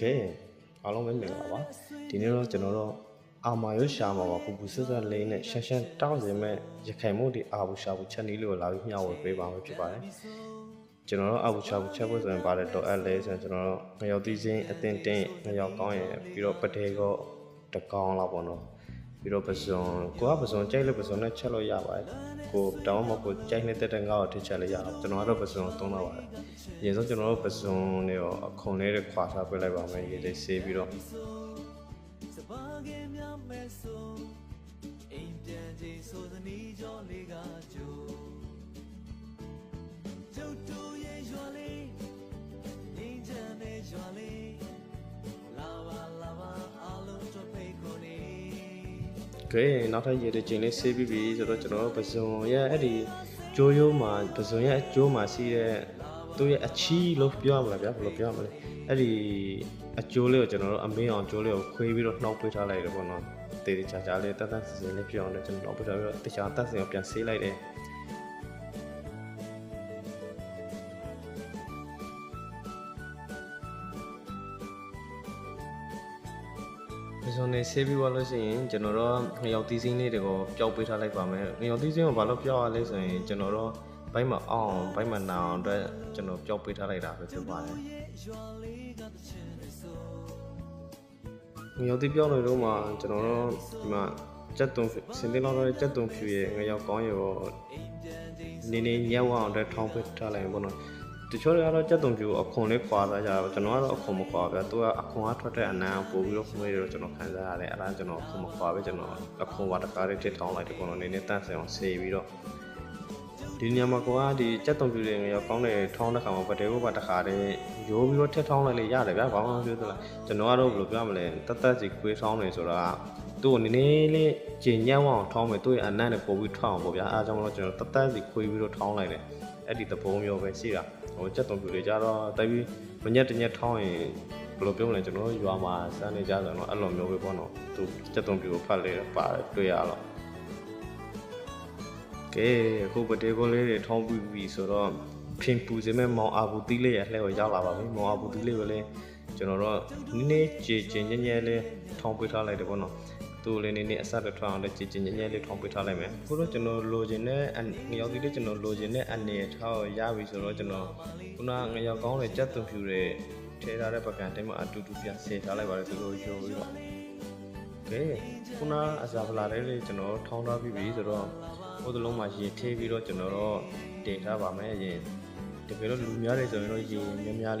ကဲအားလုံးပဲမင်္ဂလာပါဒီနေ့တော့ကျွန်တော်တို့အာမာရွရှာမှာပါပူပူဆဆလေးနဲ့ရှန်ရှန်တောင်းစင်မဲ့ရခိုင်မို့ဒီအာဘူရှာဘူးချက်နီးလေးကိုလာပြီးမျှဝေပေးပါမယ်ဖြစ်ပါတယ်ကျွန်တော်တို့အာဘူရှာဘူးချက်ဖို့ဆိုရင်ပါတယ်တော့အလဲဆိုရင်ကျွန်တော်တို့ငရောက်သီးချင်းအတင်တင်းငရောက်ကောင်းရင်ပြီးတော့ပတဲကောတကောင်းလောက်ပေါ့နော် ပြီးတော့ပစုံကိုကပစုံကြိုက်လို့ပစုံနဲ့ချက်လို့ရပါတယ်ကိုတောင်းမကိုကြိုက်နေတဲ့တဲ့ငါ့ကိုထစ်ချက်လို့ရအောင်ကျွန်တော်ကတော့ပစုံသုံးတော့ပါတယ်အရင်ဆုံးကျွန်တော်တို့ပစုံနဲ့ရောအခုံလေးတွေခွာထားပေးလိုက်ပါမယ်ရေလေးဆေးပြီးတော့စပါးကင်းများမဲ့ဆိုအိမ်ပြန်ချိန်ဆိုသနီးကြောလေး ကဲနောက်ထပ်ရေတဲ့ချိန်လေးဆေးပြီးပြီဆိုတော့ကျွန်တော်တို့ပစုံရဲ့အဲ့ဒီကျိုးရိုးမှာပစုံရဲ့အကျိုးမှာရှိတဲ့သူ့ရဲ့အချီးလို့ပြောရမလားဗျာဘယ်လိုပြောရမလဲအဲ့ဒီအကျိုးလေးကိုကျွန်တော်တို့အမင်းအောင်ကျိုးလေးကိုခွေးပြီးတော့နှောက်ပေးထားလိုက်တယ်ပေါ့နော်တေးတေးချာချာလေးတက်တက်စစလေးပြောင်းတယ်ကျွန်တော်နှောက်ပေးထားပြီးတော့တခြားတက်စင်ကိုပြန်ဆေးလိုက်တယ် ပစုံနေဆေးပြီးသွားလို့ရှိရင်ကျွန်တော်တို့ငရောက်သီးစင်းလေးတွေကိုပျောက်ပေးထားလိုက်ပါမယ်ငရောက်သီးစင်းကိုဘာလို့ပျောက်ရလဲဆိုရင်ကျွန်တော်တို့ဘိုက်မှာအောင်ဘိုက်မှာနာအောင်အတွက်ကျွန်တော်ပျောက်ပေးထားလိုက်တာပဲဖြစ်ပါတယ်ရွာလေးကတချင်ဆိုငရောက်သီးပျောက်လို့တော့မှကျွန်တော်တို့ဒီမှာကြက်တုံစင်တင်လောက်တော့ကြက်တုံဖြူရဲ့ငရောက်ကောင်းရောအိမ်ပြန်ချိန်နေနေညက်ဝအောင်အတွက်ထောင်းပေးထားလိုက်ပေါ့နော် တချို့တွေကတော့ကြက်တုံဖြူကိုအခွန်လေးခွာသားကြတာပေါ့ကျွန်တော်ကတော့အခွန်မခွာဘူးသူကအခွန်ကထွက်တဲ့အနံ့ပို့ပြီးတော့ခွေးတော့ကျွန်တော်ခံစားရတယ်အဲ့ဒါကျွန်တော်အခွန်မခွာပဲကျွန်တော်အခွန်ဝါတကားလေးတစ်ထောင်းလိုက်တယ်ပေါ့နော်နေနေတန့်စင်အောင်ဆေးပြီးတော့ဒီညမှာကွာဒီကြက်တုံဖြူတွေငရောကောင်းတဲ့ထောင်းတဲ့ခါမှာဗတဲဘုတ်ကတခါတည်းရိုးပြီးတော့ထက်ထောင်းလိုက်လေရတယ်ဗျာဘာမှမပြောသလားကျွန်တော်ကတော့ဘယ်လိုပြောမလဲတတ်တတ်စီခွေးထောင်းနေဆိုတာကသူ့ကိုနည်းနည်းလေးကျင်ညက်အောင်ထောင်းမယ်သူ့ရဲ့အနံ့နဲ့ပို့ပြီးထောင်းအောင်ပေါ့ဗျာအားကြောင့်မလို့ကျွန်တော်တတ်တတ်စီခွေးပြီးတော့ထောင်းလိုက်တယ်အဲ့ဒီသဘောမျိုးပဲရှိတာ ဟိုကြက်တုံဖြူတွေကြတော့တိုက်ပြီးမညက်တညက်ထောင်းရင်ဘယ်လိုပြောမလဲကျွန်တော်တို့ရွာမှာစမ်းနေကြဆိုတော့အဲ့လိုမျိုးပဲပေါ့နော်သူကြက်တုံဖြူကိုဖတ်လေပါတယ်တွေ့ရတော့ကဲအခုပတေကိုလေးတွေထောင်းပြီးပြီဆိုတော့ဖင်ပူစေမဲ့မောင်အာဘူးတီးလေးရလှဲကိုရောက်လာပါပြီမောင်အာဘူးတီးလေးကိုလည်းကျွန်တော်တို့နည်းနည်းကြည်ကျင်ညံ့ညံ့လေးထောင်းပေးထားလိုက်တယ်ပေါ့နော် သူ့လေးနည်းနည်းအဆက်တစ်ထောင်းအောင်လည်းကြည်ကျင်ညံ့ညံ့လေးထောင်းပေးထားလိုက်မယ်အခုတော့ကျွန်တော်လိုချင်တဲ့ငရောက်တီးလေးကျွန်တော်လိုချင်တဲ့အနေထားကိုရပြီဆိုတော့ကျွန်တော်ခုနငရောက်ကောင်းတဲ့ကြက်သွန်ဖြူတွေထဲထားတဲ့ပကံတိုင်းမှာအတူတူပြန်ဆင်ထားလိုက်ပါတယ်သူတို့ယူပြီးတော့ကဲခုနအစာပလာလေးလေးကျွန်တော်ထောင်းထားပြီးပြီဆိုတော့ဟိုသလုံးမှာရေထည့်ပြီးတော့ကျွန်တော်တော့တင်ထားပါမယ်ရေတကယ်လို့လူများတွေဆိုရင်တော့ရေများများလေး